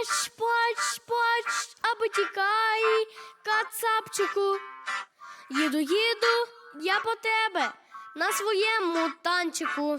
Плач, плач, плач, аби тікай, кацапчику. Їду, їду, я по тебе на своєму танчику.